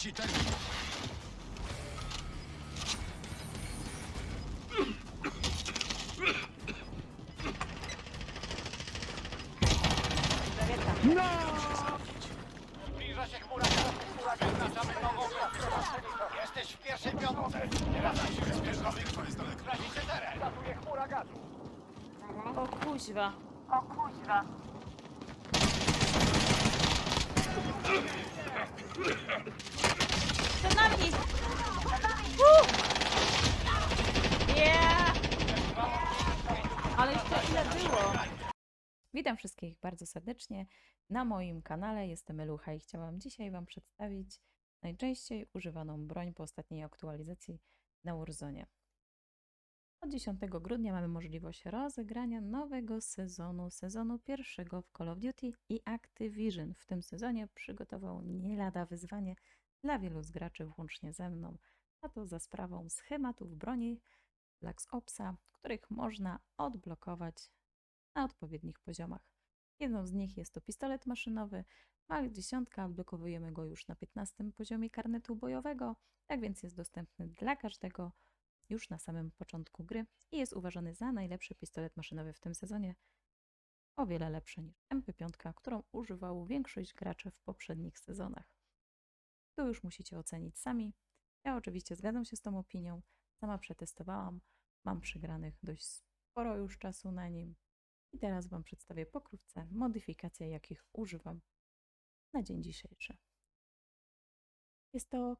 Leci termin. Zbliża się chmura chmura Wyznaczamy nową grupę. Jesteś w pierwszej piątce. Teraz się bezpieczna Bitwa jest daleko. Tracicie teren. Latuje chmura gazu. O kuźwa. O kuźwa. Przed nami! Ale jeszcze ile było? Witam wszystkich bardzo serdecznie na moim kanale. Jestem Elucha i chciałam dzisiaj Wam przedstawić najczęściej używaną broń po ostatniej aktualizacji na Warzone. Od 10 grudnia mamy możliwość rozegrania nowego sezonu, sezonu pierwszego w Call of Duty i Activision w tym sezonie przygotował nie lada wyzwanie dla wielu z graczy, włącznie ze mną, a to za sprawą schematów broni Black Opsa, których można odblokować na odpowiednich poziomach. Jedną z nich jest to pistolet maszynowy. Mach 10 odblokowujemy go już na 15 poziomie karnetu bojowego, tak więc jest dostępny dla każdego już na samym początku gry i jest uważany za najlepszy pistolet maszynowy w tym sezonie. O wiele lepszy niż MP5, którą używało większość graczy w poprzednich sezonach. Tu już musicie ocenić sami. Ja oczywiście zgadzam się z tą opinią. Sama przetestowałam. Mam przegranych dość sporo już czasu na nim. I teraz Wam przedstawię pokrótce modyfikacje, jakich używam na dzień dzisiejszy. Jest to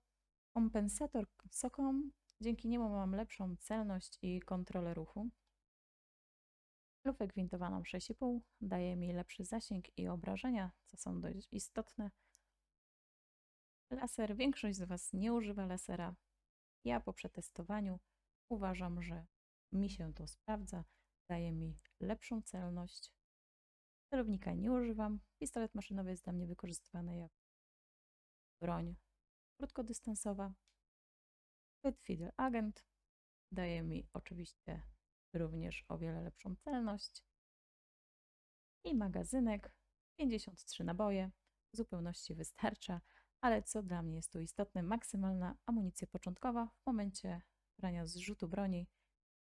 kompensator SOCOM. Dzięki niemu mam lepszą celność i kontrolę ruchu. Lufę gwintowaną 6,5 daje mi lepszy zasięg i obrażenia, co są dość istotne. Laser. Większość z Was nie używa lasera. Ja po przetestowaniu uważam, że mi się to sprawdza. Daje mi lepszą celność. Celownika nie używam. Pistolet maszynowy jest dla mnie wykorzystywany jako broń krótkodystansowa. Fit Fiddle Agent daje mi oczywiście również o wiele lepszą celność. I magazynek 53 naboje w zupełności wystarcza, ale co dla mnie jest tu istotne, maksymalna amunicja początkowa w momencie brania zrzutu broni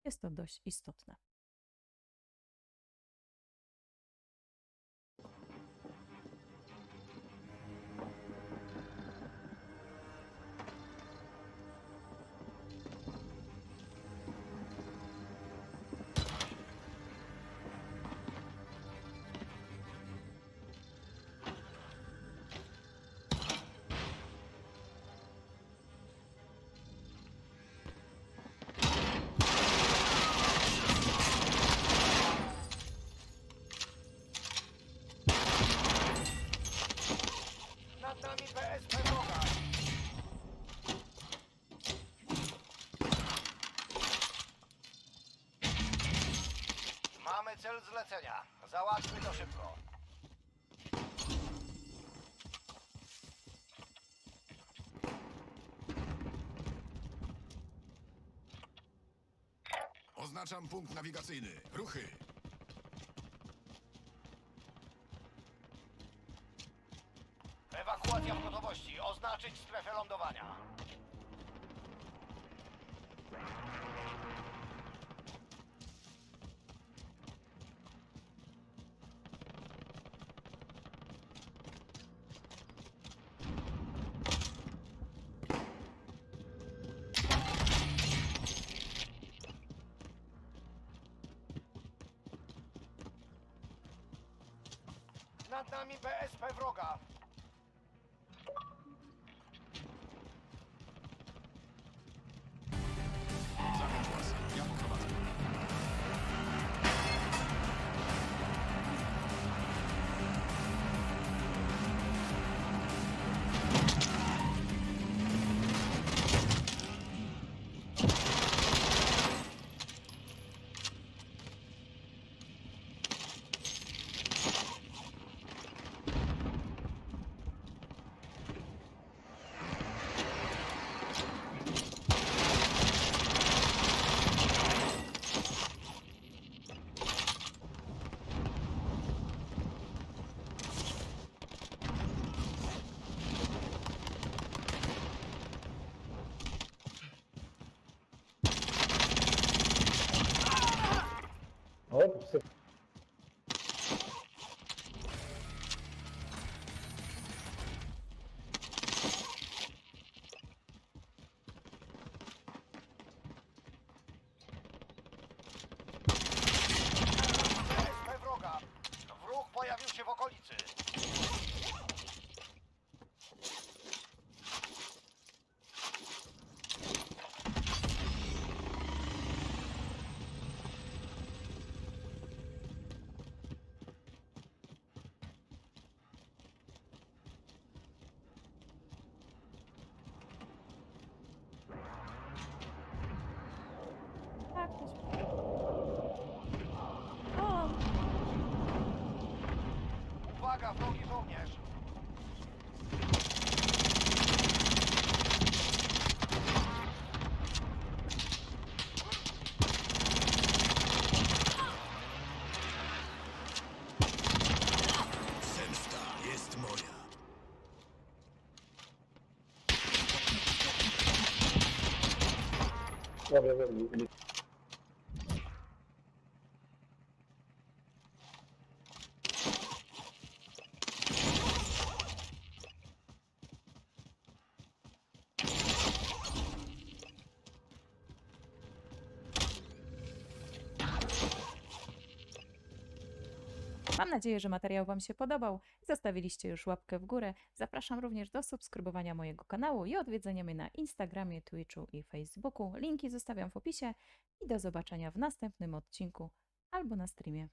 jest to dość istotne. Nami wroga. Mamy cel zlecenia. Załatwmy to szybko. Oznaczam punkt nawigacyjny. Ruchy. Ewakuacja w gotowości. Oznaczyć strefę lądowania. Nad nami BSP wroga. Jestem. Pojawił się w okolicy. tak, ktoś... O! Uwaga, wrogi żołnierz! Zemsta jest moja. Dobra, dobra. Mam nadzieję, że materiał Wam się podobał. Zostawiliście już łapkę w górę. Zapraszam również do subskrybowania mojego kanału i odwiedzenia mnie na Instagramie, Twitchu i Facebooku. Linki zostawiam w opisie i do zobaczenia w następnym odcinku albo na streamie.